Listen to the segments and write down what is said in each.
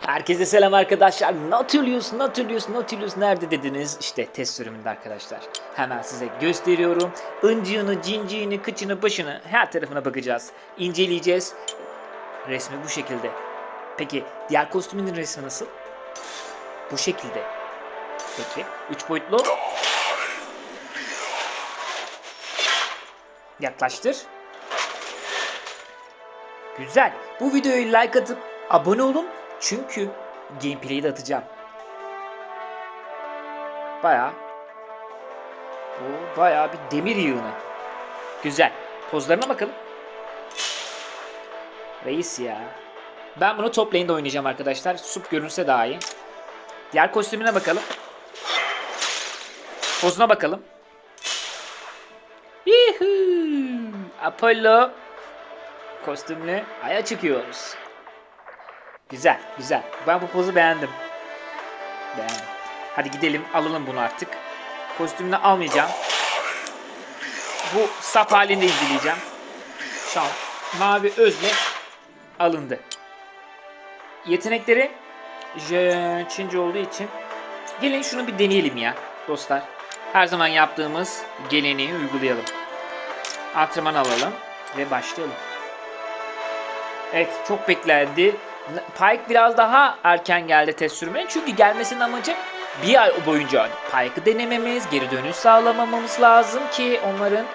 Herkese selam arkadaşlar. Nautilus, Nautilus, Nautilus nerede dediniz? İşte test sürümünde arkadaşlar. Hemen size gösteriyorum. Incığını, cinciğini, kıçını, başını her tarafına bakacağız. İnceleyeceğiz. Resmi bu şekilde. Peki diğer kostümün resmi nasıl? Bu şekilde. Peki 3 boyutlu. Yaklaştır. Güzel. Bu videoyu like atıp abone olun. Çünkü gameplay'i de atacağım. Baya bu baya bir demir yığını. Güzel. Pozlarına bakalım. Reis ya. Ben bunu top lane'de oynayacağım arkadaşlar. Sup görünse daha iyi. Diğer kostümüne bakalım. Pozuna bakalım. Yuhuu. Apollo kostümlü aya çıkıyoruz. Güzel, güzel. Ben bu pozu beğendim. Beğendim. Hadi gidelim, alalım bunu artık. Kostümünü almayacağım. Bu saf halinde izleyeceğim. Şu an mavi özle alındı. Yetenekleri Çince olduğu için gelin şunu bir deneyelim ya dostlar. Her zaman yaptığımız geleneği uygulayalım. Antrenman alalım ve başlayalım. Evet çok beklendi. Pike biraz daha erken geldi test sürmeye. Çünkü gelmesinin amacı bir ay boyunca Pike'ı denememiz, geri dönüş sağlamamamız lazım ki onların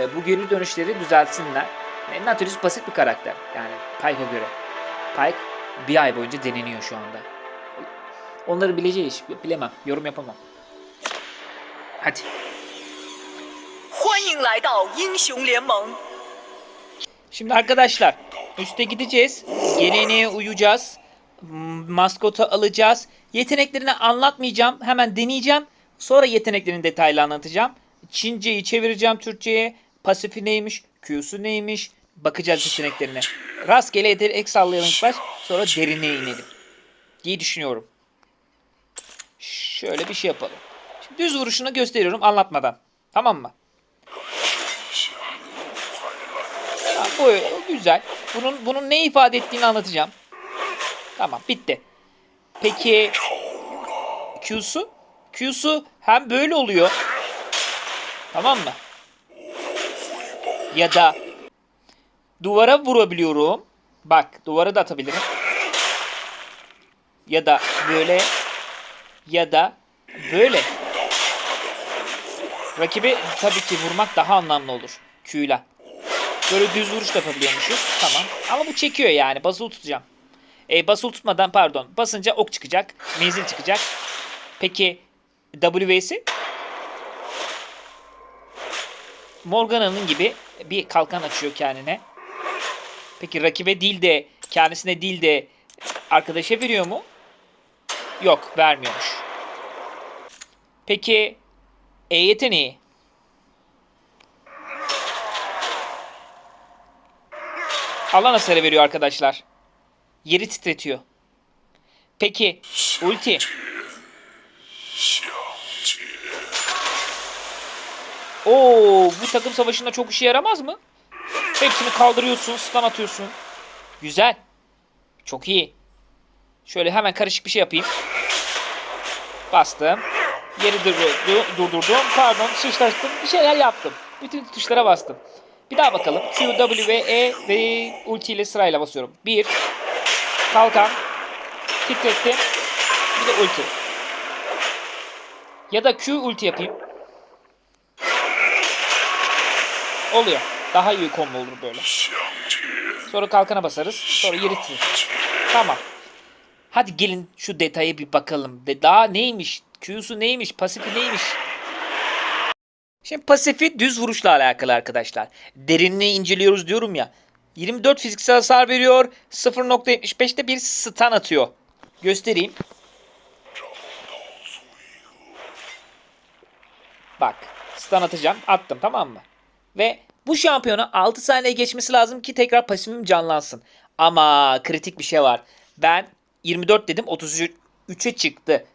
e, bu geri dönüşleri düzeltsinler. E, Nautilus basit bir karakter. Yani Pike'a göre. Pike bir ay boyunca deneniyor şu anda. Onların bileceği iş. Bilemem. Yorum yapamam. Hadi. 欢迎来到英雄联盟。 Şimdi arkadaşlar üste gideceğiz. Geleneğe uyacağız. Maskotu alacağız. Yeteneklerini anlatmayacağım. Hemen deneyeceğim. Sonra yeteneklerini detaylı anlatacağım. Çince'yi çevireceğim Türkçe'ye. Pasifi neymiş? Q'su neymiş? Bakacağız yeteneklerine. Rastgele yetenek sallayalım baş. Sonra derinliğe inelim. diye düşünüyorum. Şöyle bir şey yapalım. Şimdi düz vuruşunu gösteriyorum anlatmadan. Tamam mı? Ha, bu güzel. Bunun bunun ne ifade ettiğini anlatacağım. Tamam bitti. Peki Q'su? Q'su hem böyle oluyor. Tamam mı? Ya da duvara vurabiliyorum. Bak duvara da atabilirim. Ya da böyle ya da böyle. Rakibi tabii ki vurmak daha anlamlı olur. Q'yla. Böyle düz vuruş da yapabiliyormuşuz. Tamam. Ama bu çekiyor yani. Basılı tutacağım. E, basılı tutmadan pardon. Basınca ok çıkacak. Menzil çıkacak. Peki WS'i? Morgana'nın gibi bir kalkan açıyor kendine. Peki rakibe değil de kendisine değil de arkadaşa veriyor mu? Yok vermiyormuş. Peki E yeteneği? Alan hasarı veriyor arkadaşlar. Yeri titretiyor. Peki ulti. Oo, bu takım savaşında çok işe yaramaz mı? Hepsini kaldırıyorsun, stun atıyorsun. Güzel. Çok iyi. Şöyle hemen karışık bir şey yapayım. Bastım. Yeri durdu, durdurdum. Pardon, sıçrattım. Bir şeyler yaptım. Bütün tuşlara bastım. Bir daha bakalım. Q, W, ve E ve ulti ile sırayla basıyorum. 1 Kalkan Titrettim. Bir de ulti. Ya da Q ulti yapayım. Oluyor. Daha iyi combo olur böyle. Sonra kalkana basarız. Sonra yeri. Tamam. Hadi gelin şu detaya bir bakalım. De daha neymiş? Q'su neymiş? Pasifi neymiş? Şimdi pasifi düz vuruşla alakalı arkadaşlar. Derinliği inceliyoruz diyorum ya. 24 fiziksel hasar veriyor. 0.75'te bir stun atıyor. Göstereyim. Bak. Stun atacağım. Attım tamam mı? Ve bu şampiyona 6 saniye geçmesi lazım ki tekrar pasifim canlansın. Ama kritik bir şey var. Ben 24 dedim 33'e çıktı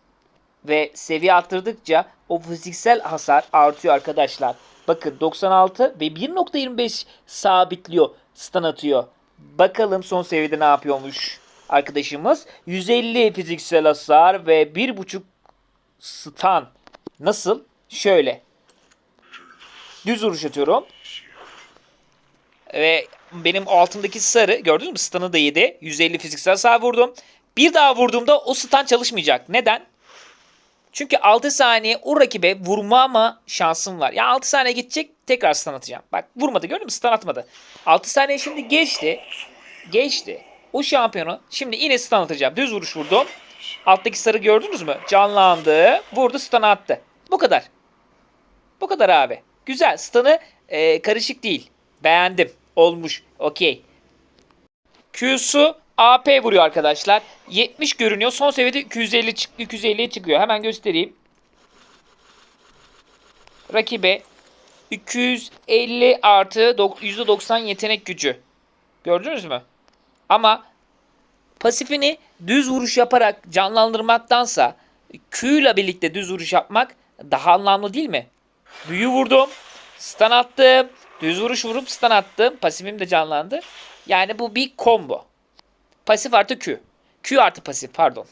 ve seviye arttırdıkça o fiziksel hasar artıyor arkadaşlar. Bakın 96 ve 1.25 sabitliyor. Stun atıyor. Bakalım son seviyede ne yapıyormuş. arkadaşımız. 150 fiziksel hasar ve 1.5 stun. Nasıl? Şöyle. Düz vuruş atıyorum. Ve benim altındaki sarı gördünüz mü? Stun'ı da yedi. 150 fiziksel hasar vurdum. Bir daha vurduğumda o stun çalışmayacak. Neden? Çünkü 6 saniye o rakibe vurmama şansım var. Ya 6 saniye gidecek tekrar stun atacağım. Bak vurmadı gördün mü? Stun atmadı. 6 saniye şimdi geçti. Geçti. O şampiyonu şimdi yine stun atacağım. Düz vuruş vurdum. Alttaki sarı gördünüz mü? Canlandı. Vurdu stun attı. Bu kadar. Bu kadar abi. Güzel. Stun'ı e, karışık değil. Beğendim. Olmuş. Okey. Q'su AP vuruyor arkadaşlar. 70 görünüyor. Son seviyede 250 çık 250'ye çıkıyor. Hemen göstereyim. Rakibe 250 artı dok- %90 yetenek gücü. Gördünüz mü? Ama pasifini düz vuruş yaparak canlandırmaktansa Q ile birlikte düz vuruş yapmak daha anlamlı değil mi? Büyü vurdum. Stun attım. Düz vuruş vurup stun attım. Pasifim de canlandı. Yani bu bir combo. Pasif artı Q. Q artı pasif pardon.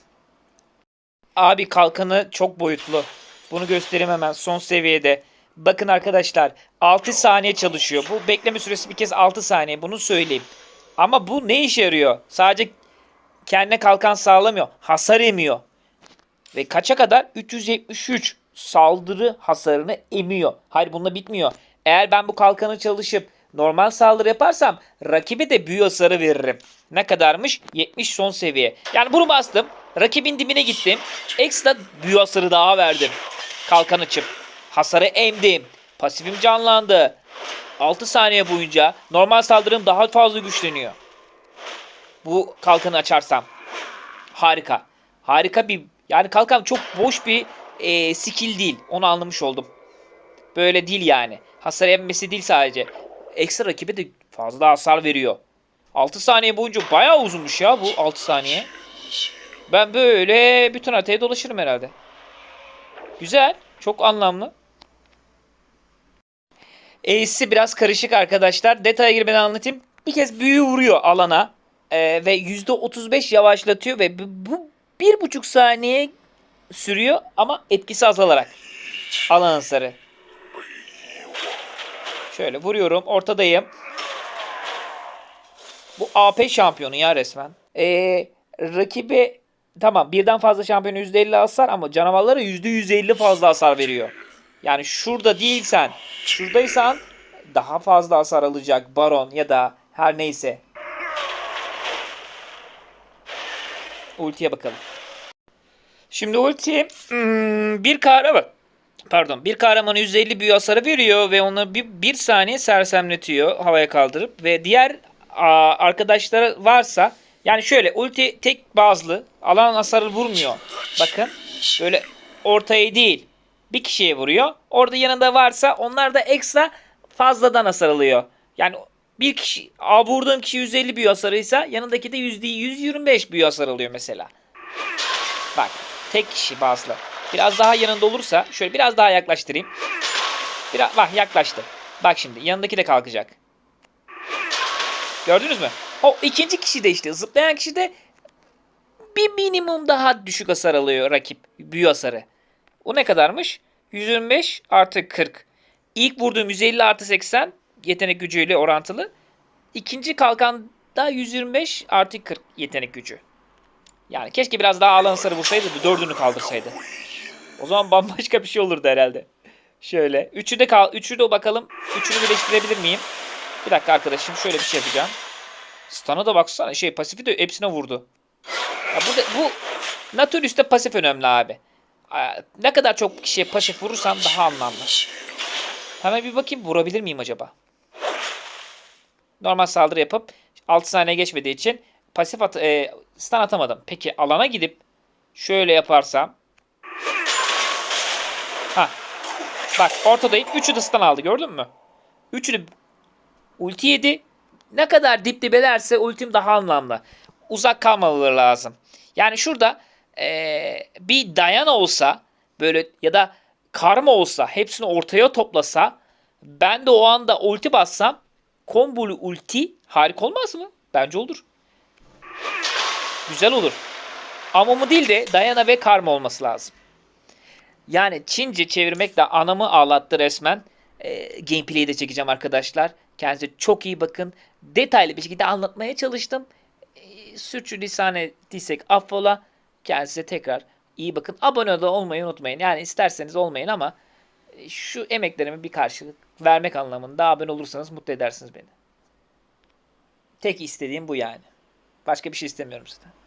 Abi kalkanı çok boyutlu. Bunu göstereyim hemen son seviyede. Bakın arkadaşlar 6 saniye çalışıyor. Bu bekleme süresi bir kez 6 saniye. Bunu söyleyeyim. Ama bu ne işe yarıyor? Sadece kendine kalkan sağlamıyor. Hasar emiyor. Ve kaça kadar? 373 saldırı hasarını emiyor. Hayır bununla bitmiyor. Eğer ben bu kalkanı çalışıp normal saldırı yaparsam rakibe de büyü hasarı veririm. Ne kadarmış? 70 son seviye. Yani bunu bastım. Rakibin dibine gittim. Ekstra büyü hasarı daha verdim. Kalkan açıp. Hasarı emdim. Pasifim canlandı. 6 saniye boyunca normal saldırım daha fazla güçleniyor. Bu kalkanı açarsam. Harika. Harika bir yani kalkan çok boş bir e, skill değil. Onu anlamış oldum. Böyle değil yani. Hasar emmesi değil sadece. Ekstra rakibe de fazla hasar veriyor. 6 saniye boyunca bayağı uzunmuş ya bu 6 saniye. Ben böyle bütün haritaya dolaşırım herhalde. Güzel. Çok anlamlı. Ace'i biraz karışık arkadaşlar. Detaya girmeden anlatayım. Bir kez büyü vuruyor alana. Ee, ve %35 yavaşlatıyor ve bu, bir buçuk saniye sürüyor ama etkisi azalarak. Alan hasarı. Şöyle vuruyorum. Ortadayım. Bu AP şampiyonu ya resmen. Ee, rakibi tamam birden fazla şampiyonu %50 hasar ama canavarlara %150 fazla hasar veriyor. Yani şurada değilsen, şuradaysan daha fazla hasar alacak Baron ya da her neyse. Ultiye bakalım. Şimdi ulti hmm, bir kahraman pardon bir kahramanı 150 büyü hasarı veriyor ve onu bir, bir saniye sersemletiyor havaya kaldırıp ve diğer a, arkadaşları varsa yani şöyle ulti tek bazlı alan hasarı vurmuyor. Bakın böyle ortaya değil bir kişiye vuruyor. Orada yanında varsa onlar da ekstra fazladan hasar alıyor. Yani bir kişi a, vurduğum kişi 150 büyü hasarıysa yanındaki de yüzde 125 büyü hasar alıyor mesela. Bak tek kişi bazlı. Biraz daha yanında olursa şöyle biraz daha yaklaştırayım. Biraz bak yaklaştı. Bak şimdi yanındaki de kalkacak. Gördünüz mü? O ikinci kişi de işte zıplayan kişi de bir minimum daha düşük hasar alıyor rakip. Büyü hasarı. O ne kadarmış? 125 artı 40. İlk vurduğum 150 artı 80 yetenek gücüyle orantılı. İkinci kalkanda 125 artı 40 yetenek gücü. Yani keşke biraz daha alan hasarı vursaydı da dördünü kaldırsaydı. O zaman bambaşka bir şey olurdu herhalde. Şöyle. Üçü de kal üçü de bakalım. Üçünü birleştirebilir miyim? Bir dakika arkadaşım şöyle bir şey yapacağım. Stun'a da baksana şey pasifi de hepsine vurdu. Ya bu, da, bu Natürlüs'te pasif önemli abi. Ne kadar çok kişiye pasif vurursam daha anlamlı. Hemen bir bakayım vurabilir miyim acaba? Normal saldırı yapıp 6 saniye geçmediği için pasif at e, stun atamadım. Peki alana gidip şöyle yaparsam Ha. Bak ortadayım. Üçü de stun aldı gördün mü? Üçü de ulti yedi. Ne kadar dip dibelerse ultim daha anlamlı. Uzak kalmaları lazım. Yani şurada eee, bir Diana olsa böyle ya da Karma olsa hepsini ortaya toplasa ben de o anda ulti bassam kombolu ulti harika olmaz mı? Bence olur. Güzel olur. Amumu değil de Dayana ve Karma olması lazım. Yani Çince çevirmek de anamı ağlattı resmen. E, gameplay'i de çekeceğim arkadaşlar. Kendinize çok iyi bakın. Detaylı bir şekilde anlatmaya çalıştım. E, sürçülisan ettiysek affola. Kendinize tekrar iyi bakın. Abone de olmayı unutmayın. Yani isterseniz olmayın ama e, şu emeklerime bir karşılık vermek anlamında abone olursanız mutlu edersiniz beni. Tek istediğim bu yani. Başka bir şey istemiyorum zaten.